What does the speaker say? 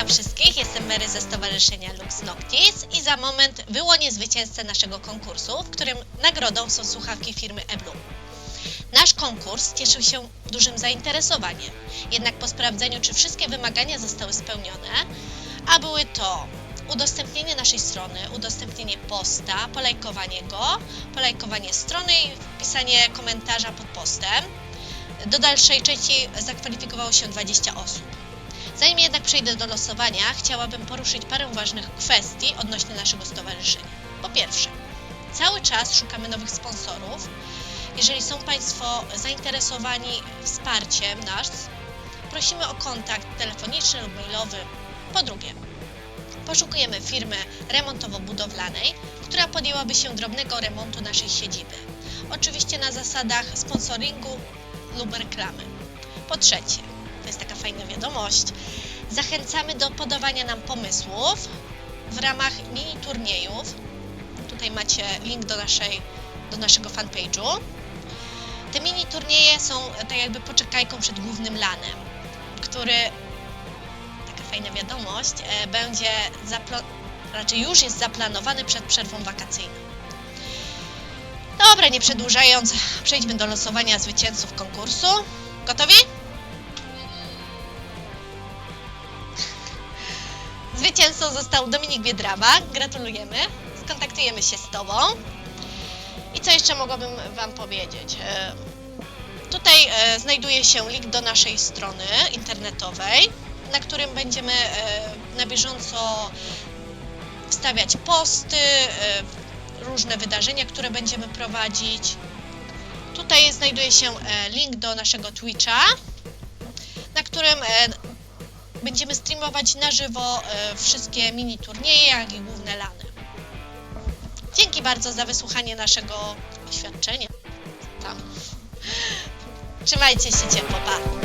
Witam wszystkich, jestem Mary ze Stowarzyszenia Lux Noctis i za moment wyłonię zwycięzcę naszego konkursu, w którym nagrodą są słuchawki firmy eBlue. Nasz konkurs cieszył się dużym zainteresowaniem, jednak po sprawdzeniu, czy wszystkie wymagania zostały spełnione, a były to udostępnienie naszej strony, udostępnienie posta, polajkowanie go, polajkowanie strony i wpisanie komentarza pod postem. Do dalszej części zakwalifikowało się 20 osób. Zanim jednak przejdę do losowania, chciałabym poruszyć parę ważnych kwestii odnośnie naszego stowarzyszenia. Po pierwsze, cały czas szukamy nowych sponsorów. Jeżeli są Państwo zainteresowani wsparciem nas, prosimy o kontakt telefoniczny lub mailowy. Po drugie, poszukujemy firmy remontowo-budowlanej, która podjęłaby się drobnego remontu naszej siedziby. Oczywiście na zasadach sponsoringu lub reklamy. Po trzecie, to jest taka fajna wiadomość, zachęcamy do podawania nam pomysłów w ramach mini turniejów. Tutaj macie link do, naszej, do naszego fanpage'u. Te mini turnieje są tak jakby poczekajką przed głównym lanem, który, taka fajna wiadomość, e, będzie, raczej już jest zaplanowany przed przerwą wakacyjną. Dobra, nie przedłużając, przejdźmy do losowania zwycięzców konkursu. Gotowi? Zwycięzcą został Dominik Biedraba. Gratulujemy. Skontaktujemy się z Tobą. I co jeszcze mogłabym Wam powiedzieć? E, Tutaj e, znajduje się link do naszej strony internetowej, na którym będziemy e, na bieżąco wstawiać posty, różne wydarzenia, które będziemy prowadzić. Tutaj znajduje się link do naszego Twitcha, na którym będziemy streamować na żywo e, wszystkie mini turnieje, jak i główne lany. Dzięki bardzo za wysłuchanie naszego oświadczenia. Tam. Trzymajcie się ciepło, pa!